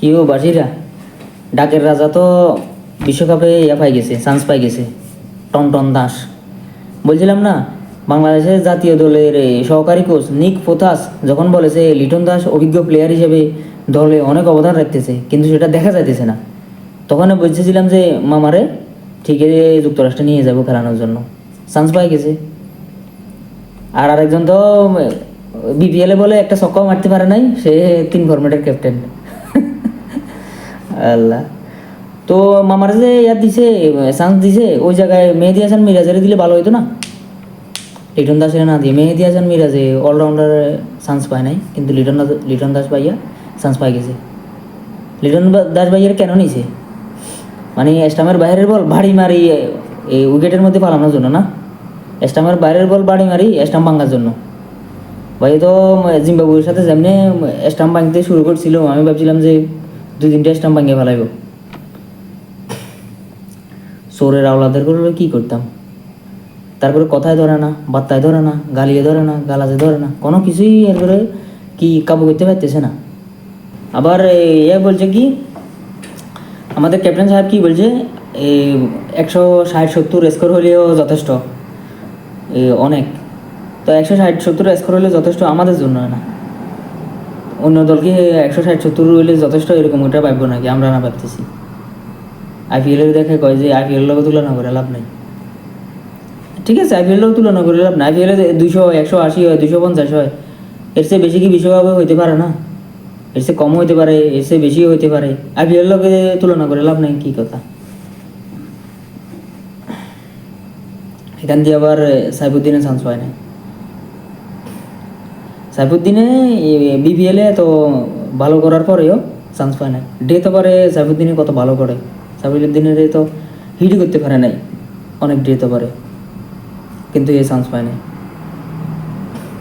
কি ও বাসিরা ডাকের রাজা তো বিশ্বকাপে ইয়া পাই গেছে চান্স পাই গেছে। টনটন দাস। বলছিলাম না, বাংলাদেশের জাতীয় দলের সহকারী কোচ নিক পোথাস যখন বলেছে লিটন দাস অভিজ্ঞ প্লেয়ার হিসেবে দলে অনেক অবদান রাখতেছে, কিন্তু সেটা দেখা যাইতেছে না। তখন বুঝেছিলাম যে, মামারে ঠিকই যুক্তরাষ্ট্রে নিয়ে যাব খেলানোর জন্য। চান্স পাই গেছে। আর আরেকজন তো বিপিএলে বলে, একটা ছক্কাও মারতে পারে নাই, সে তিন ফরম্যাটের ক্যাপ্টেন আল্লাহ। তো মামার যে ইয়ার দিছে চান্স দিছে, ওই জায়গায় মেহেদি হাসান মিরাজের দিলে ভালো হতো না? লিটন দাসের না দিয়ে মেহেদি হাসান মিরাজে অলরাউন্ডার চান্স পায় নাই, কিন্তু লিটন দাস লিটন দাস ভাইয়া চান্স পাই গেছে। লিটন দাস ভাইয়ার কেন নিছে? মানে স্টামের বাইরের বল ভারী মারি এই উইকেটের মধ্যে পালানোর জন্য না? স্টামের বাইরের বল বাড়ি মারি স্টাম্প ভাঙার জন্য। ভাই, তো জিম্বাবুয়ের সাথে যেমনি স্টাম্প ভাঙতে শুরু করছিল, আমি ভাবছিলাম যে দুই তিনটা স্টাম্প ভাঙিয়ে ফেলাইব। সোরের আওলাদের করলে কি করতাম? তারপরে কথায় ধরে না বার্তায় ধরে না গালিয়ে ধরে না গালাজে ধরে না, কোনো কিছুই এরপরে কি কাবু করতে পারতেছে না। আবার এ বলছে কি, আমাদের ক্যাপ্টেন সাহেব কি বলছে একশো ষাট সত্তর স্কোর হলেও যথেষ্ট। অনেক। তো একশো ষাট সত্তর স্কোর হলে যথেষ্ট আমাদের জন্য না। অন্য দলকে একশো ষাট সত্তর হলে যথেষ্ট এরকম ওটা ভাববো নাকি আমরা না ভাবতেছি আইপিএলের দেখে কয় যে আইপিএল লোক তুলনা করে লাভ নাই। ঠিক আছে আইপিএল লোক তুলনা করে লাভ নাই। আইপিএলে দুশো একশো আশি হয় দুশো পঞ্চাশ হয়। এর চেয়ে বেশি কি বিশ্বকাপে হইতে পারে না? এর চেয়ে কম হইতে পারে, এর চেয়ে বেশিও হইতে পারে। আইপিএল লোকে তুলনা করে লাভ নাই, কি কথা? এখান দিয়ে আবার সাইফুদ্দিনে চান্স হয় না সাইফুদ্দিনে বিবিএলে তো ভালো করার পরেও চান্স পায় না ডে তো পারে সাইফুদ্দিনে কত ভালো করে। সাইফুদ্দিনের তো হিট করতে পারে নাই অনেক ডে তো পারে কিন্তু এ চান্স পায় না